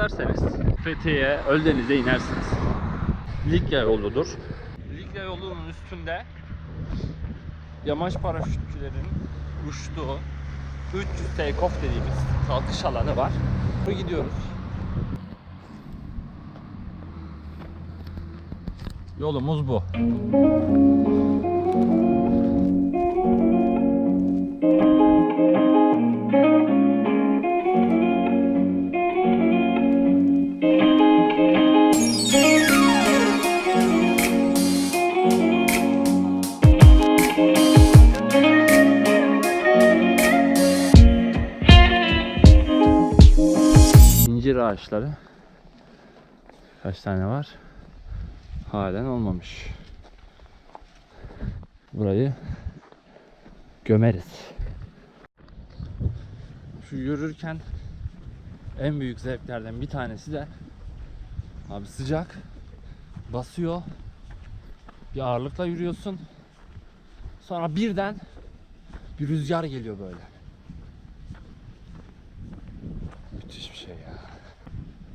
ederseniz Fethiye'ye, Öldeniz'e inersiniz. Likya yoludur. Likya yolunun üstünde yamaç paraşütçülerin uçtuğu 300 take dediğimiz kalkış alanı var. Bu gidiyoruz. Yolumuz bu. Ağaçları kaç tane var? Halen olmamış. Burayı gömeriz. Şu yürürken en büyük zevklerden bir tanesi de abi sıcak basıyor. Bir ağırlıkla yürüyorsun. Sonra birden bir rüzgar geliyor böyle. Müthiş bir şey ya.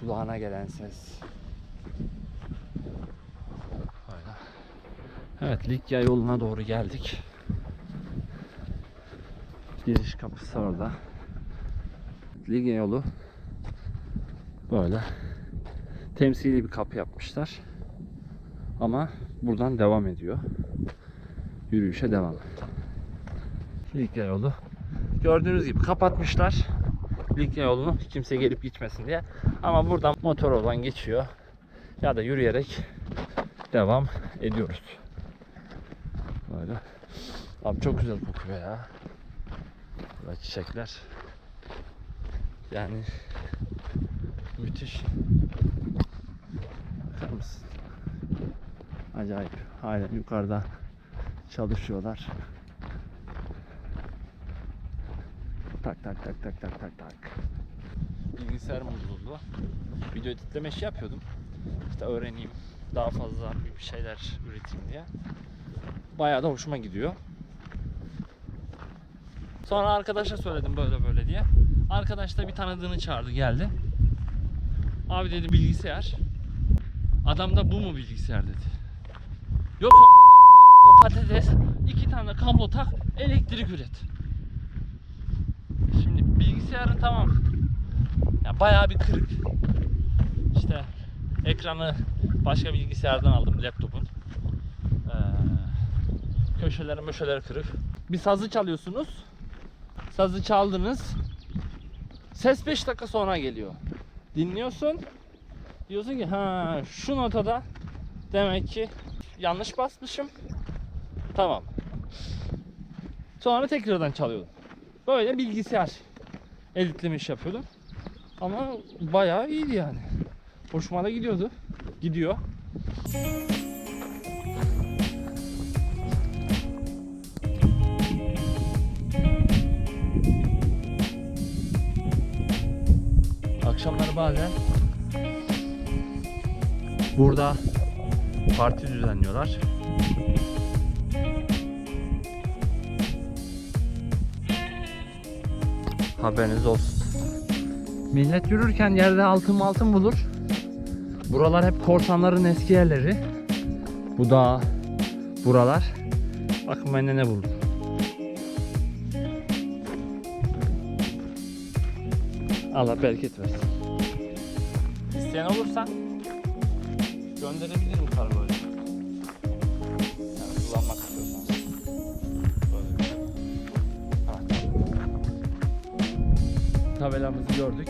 Kulağına gelen ses. Evet Likya yoluna doğru geldik. Giriş kapısı orada. Likya yolu böyle temsili bir kapı yapmışlar. Ama buradan devam ediyor. Yürüyüşe devam. Likya yolu. Gördüğünüz gibi kapatmışlar. Likya yolunu kimse gelip gitmesin diye. Ama buradan motor olan geçiyor. Ya da yürüyerek devam ediyoruz. Böyle. Abi çok güzel kokuyor ya. Burada çiçekler. Yani müthiş. Bakar mısın? Acayip. Halen yukarıda çalışıyorlar. Tak tak tak tak tak tak tak. Bilgisayarım bozuldu. Video editleme işi yapıyordum. İşte öğreneyim. Daha fazla bir şeyler üreteyim diye. Bayağı da hoşuma gidiyor. Sonra arkadaşa söyledim böyle böyle diye. Arkadaş da bir tanıdığını çağırdı geldi. Abi dedi bilgisayar. Adam da bu mu bilgisayar dedi. Yok o patates iki tane kablo tak elektrik üret. Şimdi bilgisayarın tamam ya bayağı bir kırık. İşte ekranı başka bilgisayardan aldım laptopun. Ee, köşeleri möşeleri kırık. Bir sazı çalıyorsunuz. Sazı çaldınız. Ses 5 dakika sonra geliyor. Dinliyorsun. Diyorsun ki ha şu notada demek ki yanlış basmışım. Tamam. Sonra tekrardan çalıyordum. Böyle bilgisayar editleme iş yapıyordum. Ama bayağı iyiydi yani. Hoşuma da gidiyordu. Gidiyor. Akşamları bazen burada parti düzenliyorlar. Haberiniz olsun. Millet yürürken yerde altın altın bulur. Buralar hep korsanların eski yerleri. Bu dağ, buralar. Bakın ben de ne buldum. Allah bereket versin. İsteyen olursa gönderebilirim kargoyla. Tabelamızı gördük.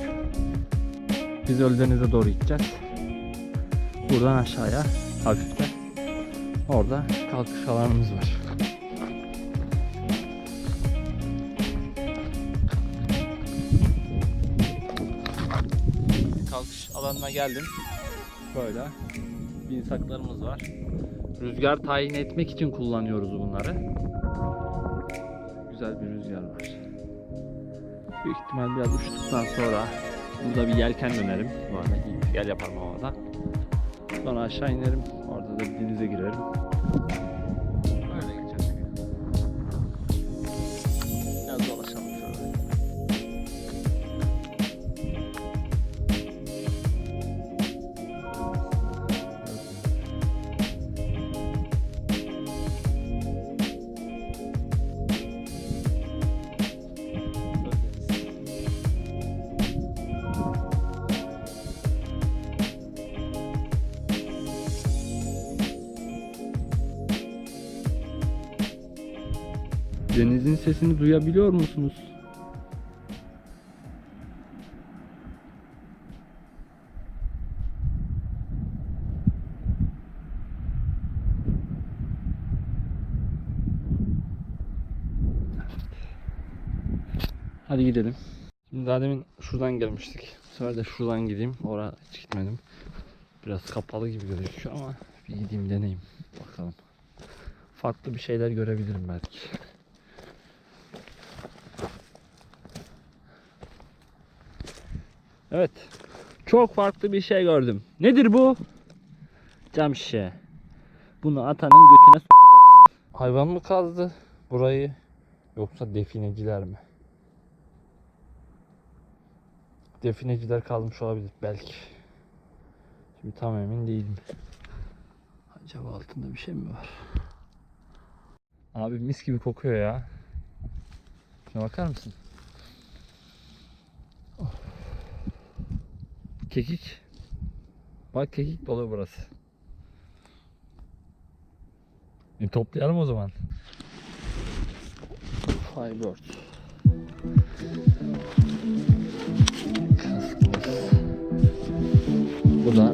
Biz Öldeniz'e doğru gideceğiz. Buradan aşağıya hafiften. Orada kalkış alanımız var. Kalkış alanına geldim. Böyle binsaklarımız var. Rüzgar tayin etmek için kullanıyoruz bunları. Güzel bir rüzgar var. Büyük ihtimal biraz uçtuktan sonra burada bir yelken dönerim. Bu arada iyi gel yaparım havada. Sonra aşağı inerim. Orada da bir denize girerim. Denizin sesini duyabiliyor musunuz? Hadi gidelim. Şimdi daha demin şuradan gelmiştik. Bu sefer de şuradan gideyim. Oraya hiç gitmedim. Biraz kapalı gibi gözüküyor ama bir gideyim deneyeyim. Bakalım. Farklı bir şeyler görebilirim belki. Evet. Çok farklı bir şey gördüm. Nedir bu? Cam şişe. Bunu atanın götüne sokacaksın. Hayvan mı kazdı burayı? Yoksa defineciler mi? Defineciler kalmış olabilir belki. Şimdi tam emin değilim. Acaba altında bir şey mi var? Abi mis gibi kokuyor ya. Şuna bakar mısın? Oh. Kekik. Bak kekik dolu burası. E, toplayalım o zaman. Firebird. Bu da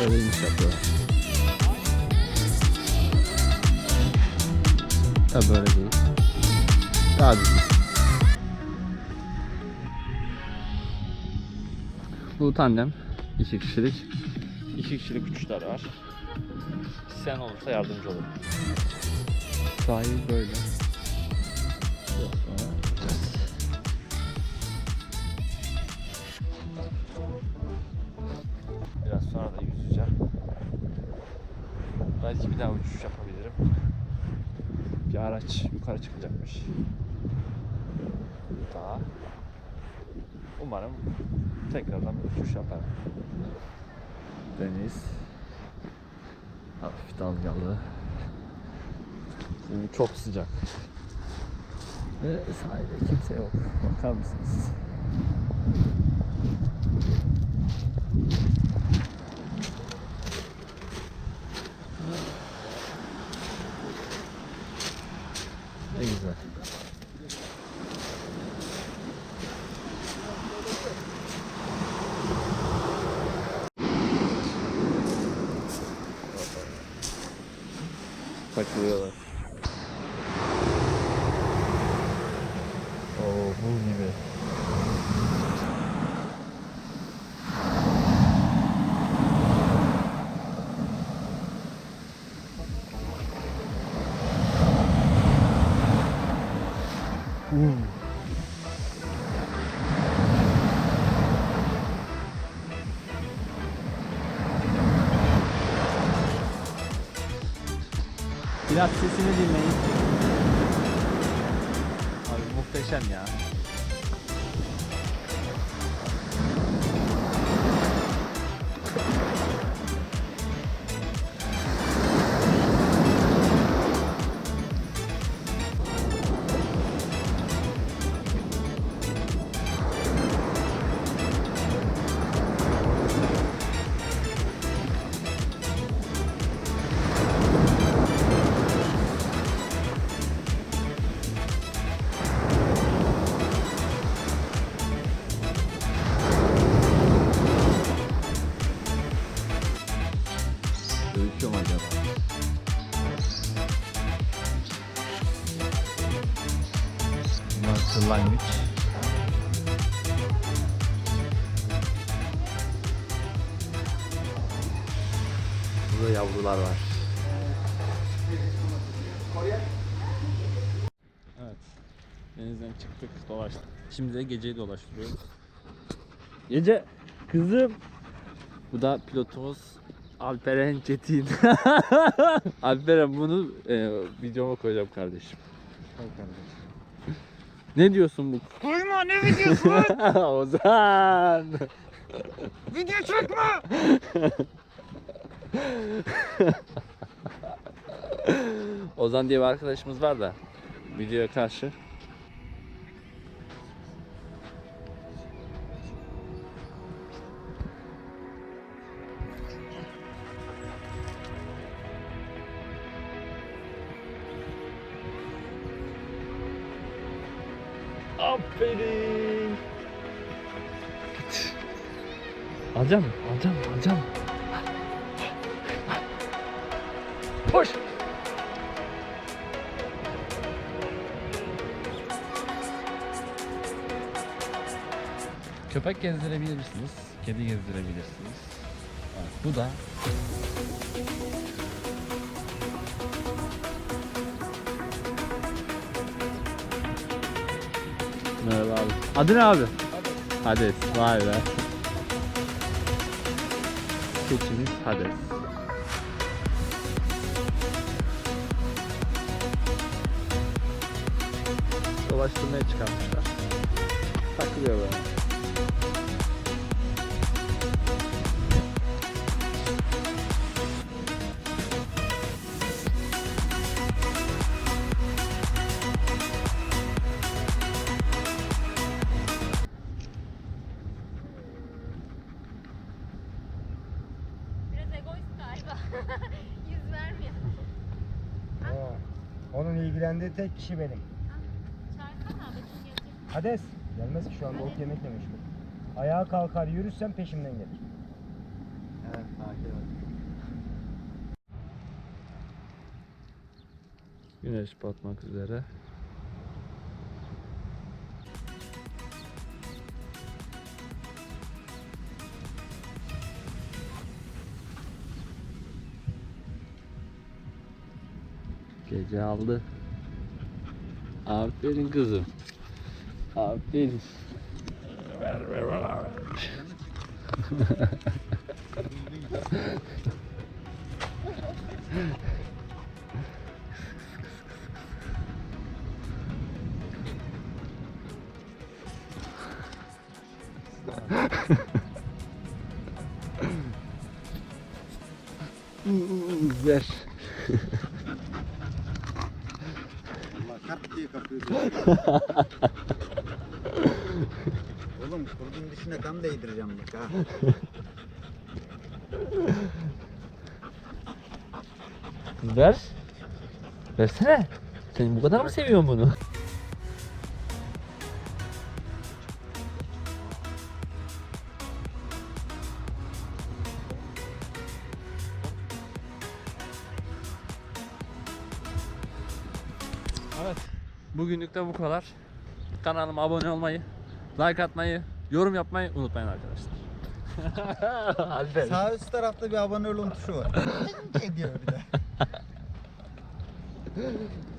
Evet. Bak böyle değil. Daha düz. Bu tandem iki kişilik. İki kişilik uçuşlar var. İsteyen olursa yardımcı olurum. Sahil böyle. Belki bir daha uçuş yapabilirim. Bir araç yukarı çıkacakmış. Daha. Umarım tekrardan uçuş yaparım. Deniz. Hafif dalgalı. Şimdi çok sıcak. Ve sahilde kimse yok. Bakar mısınız? Diyorlar. Biraz sesini dinleyin. Abi muhteşem ya. Yavrular var. Evet. Denizden çıktık, dolaştık. Şimdi de geceyi dolaştırıyoruz. Gece kızım. Bu da pilotumuz Alperen Çetin. Alperen bunu e, videoma koyacağım kardeşim. Ne diyorsun bu? Koyma ne videosu lan? Ozan. Video çekme. Ozan diye bir arkadaşımız var da videoya karşı. Köpek gezdirebilirsiniz, kedi gezdirebilirsiniz. Evet, bu da Merhaba abi. Adı ne abi? Hades. Vay be. Keçimiz Hades. Dolaştırmaya çıkarmışlar. Takılıyor böyle. Onun ilgilendiği tek kişi benim. Hades. Gelmez ki şu an balık yemekle meşgul. Ayağa kalkar yürürsem peşimden gelir. Evet takip Güneş batmak üzere. Gece aldı. Aferin kızım. Aferin. Ver kart diye kapıyor. Oğlum kurdun dişine kan değdireceğim bak ha. Ver. Versene. Sen bu kadar mı seviyorsun bunu? Evet. Bugünlük de bu kadar. Kanalıma abone olmayı, like atmayı, yorum yapmayı unutmayın arkadaşlar. Alper. Sağ üst tarafta bir abone olun tuşu var. diyor bir de.